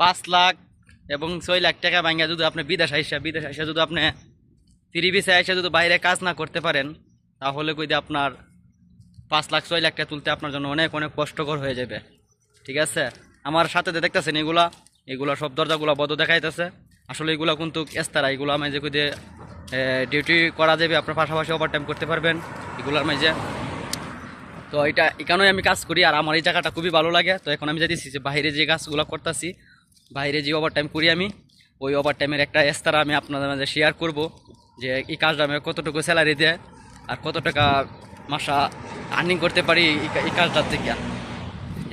পাঁচ লাখ এবং ছয় লাখ টাকা ভাঙ্গা যদি আপনি বিদেশ আইসা বিদেশ আইসা যদি আপনি ভিসা আইসা যদি বাইরে কাজ না করতে পারেন, তাহলে কই আপনার পাঁচ লাখ, ছয় লাখ টাকা তুলতে আপনার জন্য অনেক অনেক কষ্টকর হয়ে যাবে। ঠিক আছে? আমার সাথে দেখতেছেন এগুলা এগুলা সব দরজাগুলো বন্ধ দেখাইতেছে। আসলে এগুলা কিন্তু এস্তারা, এগুলো আমি যে কই ডিউটি করা যাবে, আপনার পাশাপাশি ওভার টাইম করতে পারবেন। এগুলার মাঝে। তো এটা এখানেই আমি কাজ করি, আর আমার এই জায়গাটা খুবই ভালো লাগে। তো এখন আমি যেতেছি যে বাইরে যে কাজগুলো করতেছি বাইরে যে ওভার টাইম করি আমি, ওই ওভার টাইমের একটা এস্তারা আমি আপনাদের মাঝে শেয়ার করব যে এই কাজটা আমি কতটুকু স্যালারি দেয় আর কত টাকা মাসা আর্নিং করতে পারি এই কাজটার থেকে।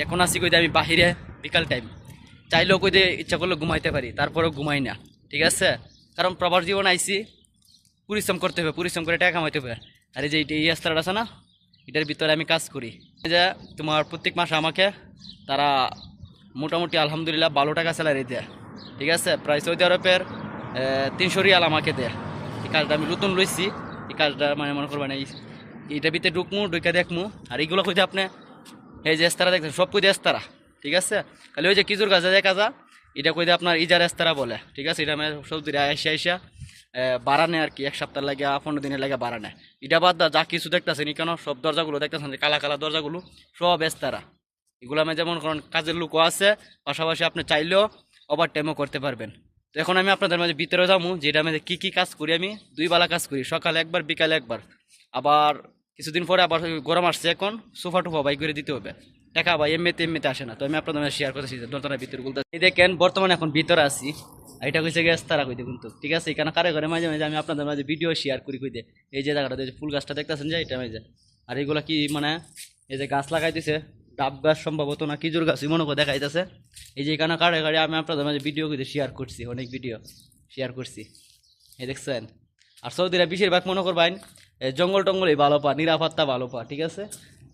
এখন আসি কই আমি বাহিরে বিকাল টাইম চাইলেও কই দিয়ে ইচ্ছা করলে ঘুমাইতে পারি, তারপরেও ঘুমাই না, ঠিক আছে? কারণ প্রবার জীবন আইসি পরিশ্রম করতে হবে, পরিশ্রম করে টাকা কামাইতে হবে। আর এই যে এই রাস্তাটা আছে না, এটার ভিতরে আমি কাজ করি। যে তোমার প্রত্যেক মাসে আমাকে তারা মোটামুটি আলহামদুলিল্লাহ ভালো টাকা স্যালারি দেয়। ঠিক আছে? প্রায় সৌদি আরবের তিনশো রিয়াল আমাকে দেয়। এই কাজটা আমি নতুন লইছি। এই কাজটা মানে মনে করবেন, এই এইটার ভিতরে ঢুকমু, ঢুকে দেখমু। আর এইগুলো কইতে আপনি, এই যে এস্তারা দেখছেন, সব কইতে এস্তারা। ঠিক আছে? খালি ওই যে কিজুর গাছ যে কাজা, এটা কইতে আপনার ইজার এস্তারা বলে। ঠিক আছে? এটা আমি সবজির আইসা আইসা বাড়ানে আর কি, এক সপ্তাহ লাগে, পনেরো দিনের লাগে বাড়ানে এটা বাদ যা কিছু দেখতেছেন কেন সব দরজাগুলো দেখতেছেন কালা কালা দরজাগুলো, সব এস্তারা। এগুলো আমি যেমন কারণ কাজের লোকও আছে, পাশাপাশি আপনি চাইলেও ওভার টাইমও করতে পারবেন। তো এখন আমি আপনাদের মাঝে ভিতরে যাব, যেটা আমি কী কী কাজ করি আমি, দুই বেলা কাজ করি, সকালে একবার, বিকালে একবার। আবার কিছুদিন পরে আবার গরম আসছে এখন, সোফা টোফা বাই করে দিতে হবে। টাকা ভাই এমনিতে এমনিতে আসে না, তো আমি আপনাদের শেয়ার করতেছি দোলতলা ভিতরে এই দেখেন, বর্তমানে এখন ভিতরে আর এটা কইছে গ্যাস তারা কইতে কিন্তু, ঠিক আছে? এখানে কারে ঘরে মাঝে মাঝে আমি আপনাদের মাঝে ভিডিও শেয়ার করি কইতে। এই যে জায়গাটা ফুল গাছটা দেখতেছেন যে, এটা মাঝে। আর এগুলা কি মানে এই যে গাছ লাগাই দিছে ডাব গাছ সম্ভবত না কিজুর গাছ মনে করে দেখাইতেছে। এই যে এখানে কারে কারে আমি আপনাদের মাঝে ভিডিও কইতে শেয়ার করছি, অনেক ভিডিও শেয়ার করছি। এই দেখছেন? আর সৌদিরা বেশিরভাগ মনে করবেন জঙ্গল টঙ্গলই ভালো পা, নিরাপত্তা ভালো পা, ঠিক আছে?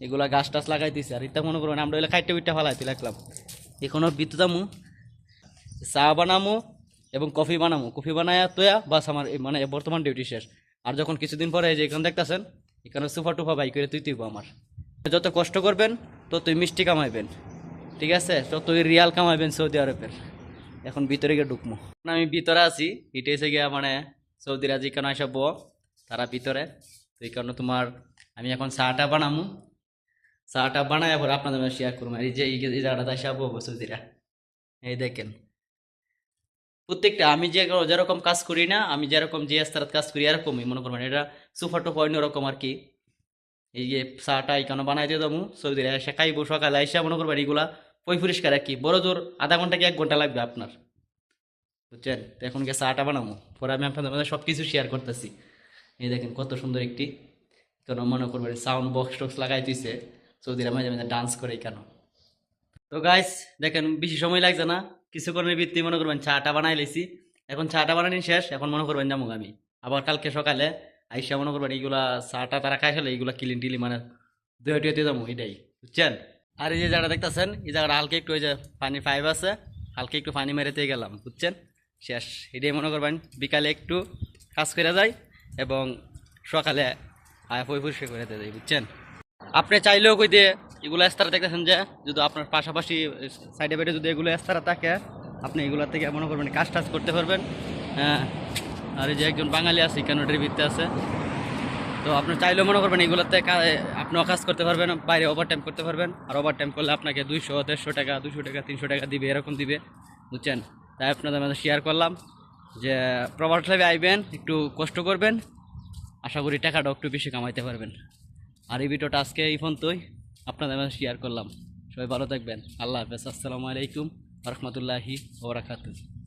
এগুলা গাছ টাছ লাগাই দিছে আর এটা মনে করবেন, আমরা এগুলো খাইটে বিটটা ফালাইতে লাগলাম। এখনও বিদ্যুতামু চা বানামু এবং কফি বানামু। কফি বানায়া তোয়া, বাস আমার মানে বর্তমান ডিউটি শেষ। আর যখন কিছুদিন পরে এই যে এখানে দেখতেছেন, এখানে সুফা টুফা বাই করে তুই তুইব আমার। যত কষ্ট করবেন, ততই মিষ্টি কামাইবেন। ঠিক আছে? ততই রিয়াল কামাইবেন সৌদি আরবের। এখন ভিতরে গিয়ে ঢুকমু আমি ভিতরে আছি। এটা এসে গিয়া মানে সৌদিরা যেখানে আসব তারা ভিতরে। তো এই কারণে তোমার আমি এখন চাটা বানামু। চাটা বানাই পরে আপনাদের শেয়ার করব। এই যে, এই জায়গাটা আসা বলব সৌদিরা। এই দেখেন। প্রত্যেকটা আমি যে যেরকম কাজ করি না, আমি যেরকম যে স্তরাত কাজ করি, এরকমই। মনে করবেন, এটা সুফা টুফা অন্যরকম আর কি। এই যে চাটা এখানে বানাই দিয়ে দেবো। সৌদিরা এসে খাইবো সকালে এসে মনে করবেন এইগুলা পই পরিষ্কার আর কি বড় জোর আধা ঘণ্টা কি এক ঘণ্টা লাগবে আপনার? বুঝছেন? তো এখন গিয়ে চাটা বানাবো। পরে আমি আপনাদের মধ্যে সব কিছু শেয়ার করতেছি। এই দেখেন কত সুন্দর একটি, কেন মনে করবেন সাউন্ড বক্স টক্স লাগাই দিছে। সৌদিরা মাঝে মাঝে ডান্স করে কেন তো গাইস দেখেন বেশি সময় লাগছে না। কিছুক্ষণের ভিত্তি মনে করবেন চাটা বানাই লেছি। এখন চাটা বানানি শেষ। এখন মনে করবেন যাব আমি। আবার কালকে সকালে আইসা মনে করবেন এইগুলা চাটা তারা খাই ফেলে, এইগুলা ক্লিন টিলি মানে দুই টিয়ে যাব এটাই, বুঝছেন? আর এই যে জায়গাটা দেখতেছেন, এই জায়গাটা হালকা একটু ওই যে পানি পাইপ আছে, হালকা একটু পানি মেরেতে গেলাম, বুঝছেন? শেষ, এটাই মনে করবেন, বিকালে একটু কাজ করে যায় এবং সকালে আয় পই পরিষ্কার করে দিয়ে যায় বুঝছেন? আপনি চাইলেও কই দিয়ে এগুলো এস্তারা দেখতেছেন যে, যদি আপনার পাশাপাশি সাইডে বাইডে যদি এগুলো এস্তারা থাকে, আপনি এগুলো থেকে মনে করবেন কাজ টাজ করতে পারবেন হ্যাঁ। আর এই যে একজন বাঙালি আছে, কেন ভিত্তে আছে? তো আপনি চাইলেও মনে করবেন এগুলোতে আপনিও কাজ করতে পারবেন, বাইরে ওভার টাইম করতে পারবেন, আর ওভার টাইম করলে আপনাকে দুইশো, দেড়শো টাকা দুশো টাকা, তিনশো টাকা দিবে, এরকম দিবে, বুঝছেন? তাই আপনাদের মাঝে শেয়ার করলাম যে, প্রবাস লাইভে আইবেন, একটু কষ্ট করবেন, আশা করি টাকাটাও একটু বেশি কামাইতে পারবেন। আর এই ভিডিওটা আজকে এই পর্যন্তই, আপনাদের মাঝে শেয়ার করলাম। সবাই ভালো থাকবেন, আল্লাহ হাফেজ, আসসালামু আলাইকুম রহমতুল্লাহি ওবরাকাতুহ